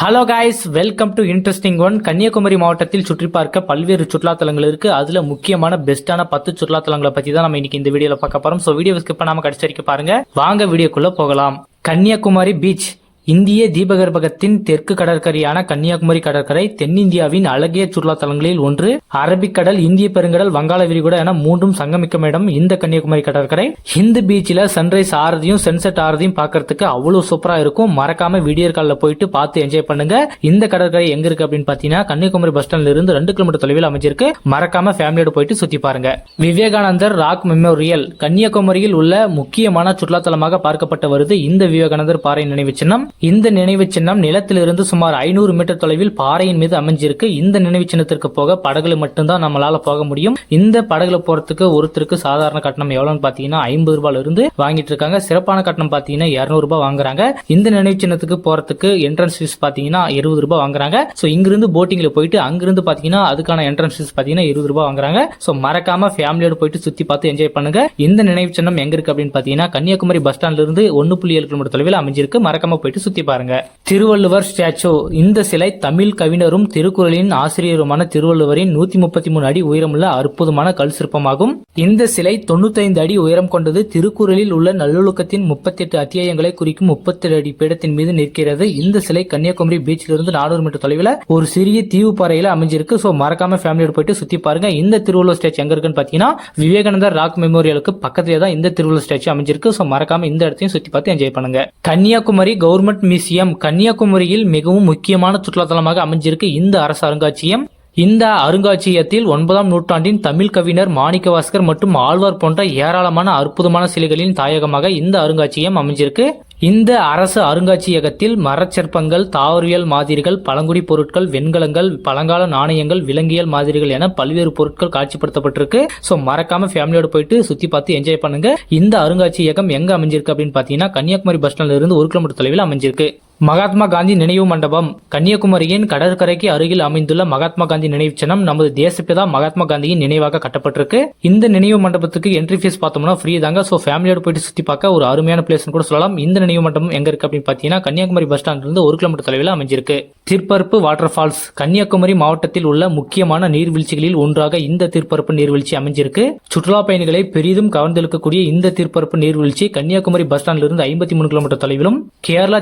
Hello guys welcome to interesting one Kanyakumari மாவட்டத்தில் சுற்றி பார்க்க பல்வேறு சுற்றுலாத்தலங்கள் இருக்கு. அதுல முக்கியமான பெஸ்ட்டான பத்து சுற்றுலாத்தலங்களை பத்தி தான் நம்ம இன்னைக்கு இந்த வீடியோவில் பார்க்க போறோம். ஸோ வீடியோ ஸ்கிப் பண்ணாமல் கடைசி வரைக்கும் பாருங்க. வாங்க வீடியோக்குள்ள போகலாம். கன்னியாகுமரி பீச் இந்திய தீபகற்பகத்தின் தெற்கு கடற்கரையான கன்னியாகுமரி கடற்கரை தென்னிந்தியாவின் அழகிய சுற்றுலாத்தலங்களில் ஒன்று அரபிக்கடல் இந்திய பெருங்கடல் வங்காள விரிகுடா என மூன்றும் சங்கமிக்கும் இடம் இந்த கன்னியாகுமரி கடற்கரை. ஹிந்து பீச்சில் சன்ரைஸ் ஆறதையும் சன்செட் ஆறதையும் பார்க்கறதுக்கு அவ்வளவு சூப்பரா இருக்கும். மறக்காம வீடியோ காலில் போயிட்டு பார்த்து என்ஜாய் பண்ணுங்க. இந்த கடற்கரை எங்க இருக்கு அப்படின்னு பாத்தீங்கன்னா கன்னியாகுமரி பஸ் ஸ்டாண்ட்ல இருந்து ரெண்டு கிலோமீட்டர் தொலைவில் அமைஞ்சிருக்கு. மறக்காம ஃபேமிலியோட போயிட்டு சுத்தி பாருங்க. விவேகானந்தர் ராக் மெமோரியல் கன்னியாகுமரியில் உள்ள முக்கியமான சுற்றுலாத்தலமாக பார்க்கப்பட்டு வருது இந்த விவேகானந்தர் பாறை நினைவு சின்னம். இந்த நினைவு சின்னம் நிலத்திலிருந்து சுமார் ஐநூறு மீட்டர் தொலைவில் பாறையின் மீது அமைஞ்சிருக்கு. இந்த நினைவு சின்னத்திற்கு போக படகுல மட்டும்தான் நம்மளால போக முடியும். இந்த படகுல போறதுக்கு ஒருத்தருக்கு சாதாரண கட்டணம் எவ்வளவுன்னு பாத்தீங்கன்னா ஐம்பது ரூபாயில இருந்து வாங்கிட்டு இருக்காங்க. சிறப்பான கட்டணம் பாத்தீங்கன்னா இருநூறு ரூபாய் வாங்குறாங்க. இந்த நினைவு சின்னத்துக்கு போறதுக்கு என்ட்ரன்ஸ் ஃபீஸ் பாத்தீங்கன்னா இருபது ரூபாய் வாங்குறாங்க. சோ இங்கிருந்து போட்டிங்ல போயிட்டு அங்கிருந்து பாத்தீங்கன்னா அதுக்கான என்ட்ரன்ஸ் ஃபீஸ் பாத்தீங்கன்னா இருபது ரூபாய் வாங்குறாங்க. சோ மறக்காம ஃபேமிலியோட போயிட்டு சுத்தி பார்த்து என்ஜாய் பண்ணுங்க. இந்த நினைவு சின்னம் எங்க இருக்கு அப்படின்னு பாத்தீங்கன்னா கன்னியாகுமரி பஸ் ஸ்டாண்ட்ல இருந்து ஒன்னு புள்ளி ஏழு கிலோமீட்டர் தொலைவில் அமைஞ்சிருக்கு. மறக்காம போயிட்டு சுத்தி பாருங்க. திருவள்ளுவர் ஸ்டாச்சு. இந்த சிலை தமிழ் கவிஞரும் திருக்குறளின் ஆசிரியருமான திருவள்ளுவரின் நூத்தி முப்பத்தி மூணு அடி உயரமுள்ள அற்புதமான கல் சிற்பமாகும். இந்த சிலை தொண்ணூத்தைந்து அடி உயரம் கொண்டது திருக்குறளில் உள்ள நல்லொழுக்கத்தின் முப்பத்தி எட்டு அத்தியாயங்களை குறிக்கும் முப்பத்தி அடி பீடத்தின் மீது நிற்கிறது. இந்த சிலை கன்னியாகுமரி பீச்சிலிருந்து நானூறு மீட்டர் தொலைவில் ஒரு சிறிய தீவு பாறையில அமைஞ்சிருக்கு. சோ மறக்காம ஃபேமிலியோட போயிட்டு சுத்தி பாருங்க. இந்த திருவள்ளுவர் ஸ்டாச்சு எங்க இருக்குன்னு பாத்தீங்கன்னா விவேகானந்தர் ராக் மெமோரியலுக்கு பக்கத்திலே தான் இந்த திருவள்ளுவர் ஸ்டாச்சு அமைஞ்சிருக்கு. சோ மறக்காம இந்த இடத்தையும் சுத்தி பார்த்து என்ஜாய் பண்ணுங்க. கன்னியாகுமரி கவர்மெண்ட் மியூசியம் கன்னியாகுமரியில் மிகவும் முக்கியமான சுற்றுலாத்தலமாக அமைஞ்சிருக்கு இந்த அரசு அருங்காட்சியகம் இந்த அருங்காட்சியகத்தில் ஒன்பதாம் நூற்றாண்டின் தமிழ் கவிஞர் மாணிக்கவாசகர் மற்றும் ஆழ்வார் போன்ற ஏராளமான அற்புதமான சிலைகளின் தாயகமாக இந்த அருங்காட்சியகம் அமைஞ்சிருக்கு. இந்த அரசு அருங்காட்சியகத்தில் மரச்சிற்பங்கள் தாவரவியல் மாதிரிகள் பழங்குடி பொருட்கள் வெண்கலங்கள் பழங்கால நாணயங்கள் விலங்கியல் மாதிரிகள் என பல்வேறு பொருட்கள் காட்சிப்படுத்தப்பட்டிருக்கு. ஸோ மறக்காம ஃபேமிலியோட போயிட்டு சுத்தி பார்த்து என்ஜாய் பண்ணுங்க. இந்த அருங்காட்சியகம் எங்க அமைஞ்சிருக்கு அப்படின்னு பாத்தீங்கன்னா கன்னியாகுமரி பஸ் ஸ்டாண்ட்ல இருந்து ஒரு கிலோமீட்டர் தொலைவில் அமைஞ்சிருக்கு. மகாத்மா காந்தி நினைவு மண்டபம் கன்னியாகுமரியின் கடற்கரைக்கு அருகில் அமைந்துள்ள மகாத்மா காந்தி நினைவு சின்னம் நமது தேசப்பிதா மகாத்மா காந்தியின் நினைவாக கட்டப்பட்டிருக்கு. இந்த நினைவு மண்டபத்துக்கு என்ட்ரி ஃபீஸ் பார்த்தோம்னா ஃப்ரீ தாங்க. ஸோ ஃபேமிலியோட போயிட்டு சுற்றி பார்க்க ஒரு அருமையான பிளேஸ்னு கூட சொல்லலாம். இந்த நினைவு மண்டபம் எங்க இருக்கு அப்படின்னு பார்த்தீங்கன்னா கன்னியாகுமரி பஸ் ஸ்டாண்ட்ல இருந்து ஒரு கிலோமீட்டர் தொலைவில் அமைஞ்சிருக்கு. திருப்பரப்பு வாட்டர் ஃபால்ஸ் கன்னியாகுமரி மாவட்டத்தில் உள்ள முக்கியமான நீர்வீழ்ச்சிகளில் ஒன்றாக இந்த திருப்பரப்பு நீர்வீழ்ச்சி அமைஞ்சிருக்கு. சுற்றுலா பயணிகளை பெரிதும் கவர்ந்தெழுக்கக்கூடிய இந்த திருப்பரப்பு நீர்வீழ்ச்சி கன்னியாகுமரி பஸ் ஸ்டாண்ட்ல இருந்து ஐம்பத்தி மூணு கிலோமீட்டர் தொலைவிலும் கேரளா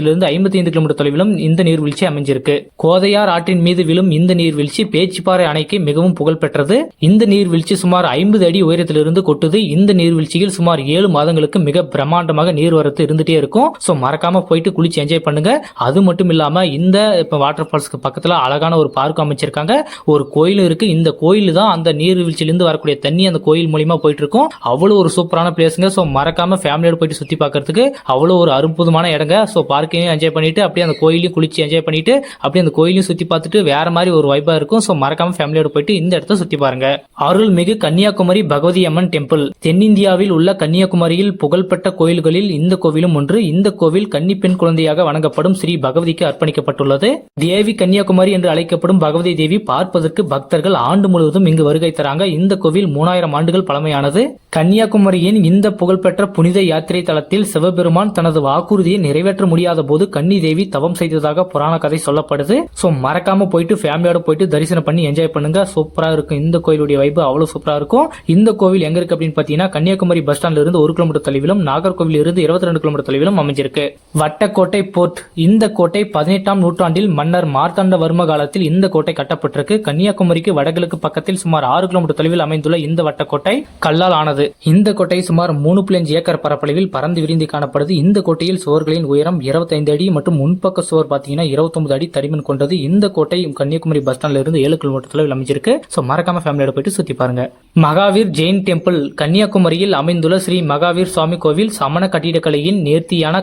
திருவனந்தபுரத்திலிருந்து ஐம்பத்தி ஐந்து கிலோமீட்டர் தொலைவிலும் இந்த நீர்வீழ்ச்சி அமைஞ்சிருக்கு. கோதையார் ஆற்றின் மீது விழும் இந்த நீர்வீழ்ச்சி பேச்சிப்பாறை அணைக்கு மிகவும் புகழ்பெற்றது. இந்த நீர்வீழ்ச்சி சுமார் ஐம்பது அடி உயரத்திலிருந்து கொட்டுது. இந்த நீர்வீழ்ச்சியில் சுமார் ஏழு மாதங்களுக்கு மிக பிரம்மாண்டமாக நீர்வரத்து இருந்துட்டே இருக்கும். சோ மறக்காம போயிட்டு குளிச்சு என்ஜாய் பண்ணுங்க. அது மட்டும் இல்லாம இந்த இப்ப வாட்டர் ஃபால்ஸ்க்கு பக்கத்துல அழகான ஒரு பார்க் அமைச்சிருக்காங்க. ஒரு கோயிலும் இருக்கு. இந்த கோயில் தான் அந்த நீர்வீழ்ச்சியிலிருந்து வரக்கூடிய தண்ணி அந்த கோயில் மூலியமா போயிட்டு இருக்கும் அவ்வளவு ஒரு சூப்பரான பிளேஸுங்க சோ மறக்காம ஃபேமிலியோட போயிட்டு சுத்தி பார்க்கிறதுக்கு அவ்வளவு ஒரு அற்புதமான இடங்க. சோ பார்க்கையும் என்ஜாய் பண்ணிட்டு அப்படியே அந்த கோயிலையும் குளிச்சு என்ஜாய் பண்ணிட்டு அப்படியே அந்த கோயிலையும் சுற்றி பார்த்துட்டு வேற மாதிரி ஒரு வைப்பாக இருக்கும். ஸோ மறக்காம ஃபேமிலியோட போயிட்டு இந்த இடத்த சுற்றி பாருங்க. அருள்மிகு கன்னியாகுமரி பகவதி அம்மன் டெம்பிள் தென்னிந்தியாவில் உள்ள கன்னியாகுமரியில் புகழ்பெற்ற கோயில்களில் இந்த கோவிலும் ஒன்று. இந்த கோவில் கன்னி பெண் குழந்தையாக வணங்கப்படும். ஸ்ரீ பகவதிக்கு அர்ப்பணிக்கப்பட்டுள்ளது. தேவி கன்னியாகுமரி என்று அழைக்கப்படும் பகவதி தேவி பார்ப்பதற்கு பக்தர்கள் ஆண்டு முழுவதும் இங்கு வருகை தராங்க. இந்த கோவில் மூணாயிரம் ஆண்டுகள் பழமையானது. கன்னியாகுமரியின் இந்த புகழ்பெற்ற புனித யாத்திரை தலத்தில் சிவபெருமான் தனது வாக்குறுதியை நிறைவேற்ற முடியாத போது கன்னி தேவி தவம் செய்ததாக புராண கதை சொல்லப்படுது. சோ மறக்காம போயிட்டு ஃபேமிலியோட போயிட்டு தரிசனம் பண்ணி என்ஜாய் பண்ணுங்க. சூப்பரா இருக்கும். இந்த கோயிலுடைய வைப்பு அவ்வளவு சூப்பரா இருக்கும். இந்த கோவில் எங்க இருக்கு அப்படின்னு பாத்தீங்கன்னா கன்னியாகுமரி பஸ் ஸ்டாண்ட்ல இருந்து ஒரு கிலோமீட்டர் தொலைவிலும் நாகர்கோவில் இருந்து இருபத்தி ரெண்டு கிலோமீட்டர் தொலைவிலும் அமைஞ்சிருக்கு. வட்டக்கோட்டை போர்ட். இந்த கோட்டை பதினெட்டாம் நூற்றாண்டில் மன்னர் மார்த்தாண்டவர்ம காலத்தில் இந்த கோட்டை கட்டப்பட்டிருக்கு. கன்னியாகுமரிக்கு வடகிழக்கு பக்கத்தில் சுமார் ஆறு கிலோமீட்டர் தொலைவில் அமைந்துள்ள இந்த வட்டக்கோட்டை கல்லால் ஆனது. இந்த கோட்டை சுமார் மூணு புள்ளி அஞ்சு ஏக்கர் பரப்பளவில் பறந்து விரிந்து காணப்படுது. இந்த கோட்டையில் சுவர்களின் உயரம் 25 அடி மற்றும் முன்பக்க சுவர் பாத்தீங்கன்னா 29 அடி தடிமன் கொண்டது. இந்த கோட்டை கன்னியாகுமரி பஸ் ஸ்டாண்ட்ல இருந்து ஏழு கிலோமீட்டர் தொலைவில் அமைஞ்சிருக்கு. சோ மறக்காம ஃபேமிலியோட போயிட்டு சுத்தி பாருங்க. மகாவீர் ஜெயின் டெம்பிள் கன்னியாகுமரியில் அமைந்துள்ள ஸ்ரீ மகாவீர் சுவாமி கோவில் சமண கட்டிடக்கலையின் நேர்த்தியான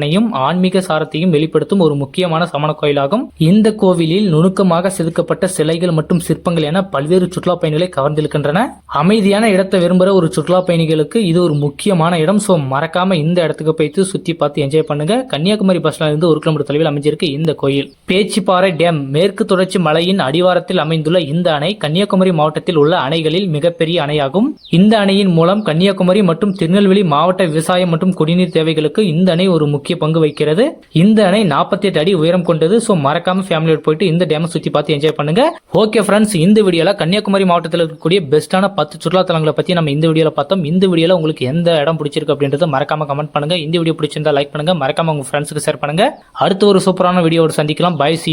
திறனையும் ஆன்மீக சாரத்தையும் வெளிப்படுத்தும் ஒரு முக்கியமான சமண கோயிலாகும். இந்த கோவிலில் நுணுக்கமாக செதுக்கப்பட்ட சிலைகள் மற்றும் சிற்பங்கள் என பல்வேறு சுற்றுலா பயணிகளை கவர்ந்திருக்கின்றன. அமைதியான இடத்தை விரும்புகிற ஒரு சுற்றுலா பயணிகளுக்கு இது ஒரு முக்கியமான இடம். ஸோ மறக்காம இந்த இடத்துக்கு போயிட்டு சுத்தி பார்த்து என்ஜாய் பண்ணுங்க. கன்னியாகுமரி பஸ்ல பஸ் இருந்து ஒரு கிலோமீட்டர் தொலைவில் அமைஞ்சிருக்கு இந்த கோயில். பேச்சிப்பாறை டேம் மேற்கு தொடர்ச்சி மலையின் அடிவாரத்தில் அமைந்துள்ள இந்த அணை கன்னியாகுமரி மாவட்டத்தில் உள்ள அணைகளில் மிகப்பெரிய அணையாகும். இந்த அணையின் மூலம் கன்னியாகுமரி மற்றும் திருநெல்வேலி மாவட்ட விவசாயம் மற்றும் குடிநீர் தேவைகளுக்கு இந்த அணை ஒரு முக்கிய பங்கு வகிக்கிறது. இந்த அணை 48 அடி உயரம் கொண்டது. ஸோ மறக்காம ஃபேமிலியோட போயிட்டு இந்த டேமை சுத்தி பார்த்து என்ஜாய் பண்ணுங்க. ஓகே ஃப்ரெண்ட்ஸ் இந்த வீடியோல கன்னியாகுமரி மாவட்டத்தில் இருக்கக்கூடிய பெஸ்ட்டான பத்து சுற்றுலாத்தலங்களை பத்தி நம்ம இந்த வீடியோல பார்த்தோம். இந்த வீடியோல உங்களுக்கு எந்த இடம் பிடிச்சிருக்கு அப்படின்றத மறக்காம கமெண்ட் பண்ணுங்க. இந்த வீடியோ பிடிச்சிருந்தா லைக் பண்ணுங்க. மறக்காம உங்க ஃப்ரெண்ட்ஸுக்கு ஷேர் பண்ணுங்க. அடுத்த ஒரு சூப்பரான வீடியோவோட சந்திக்கலாம். By C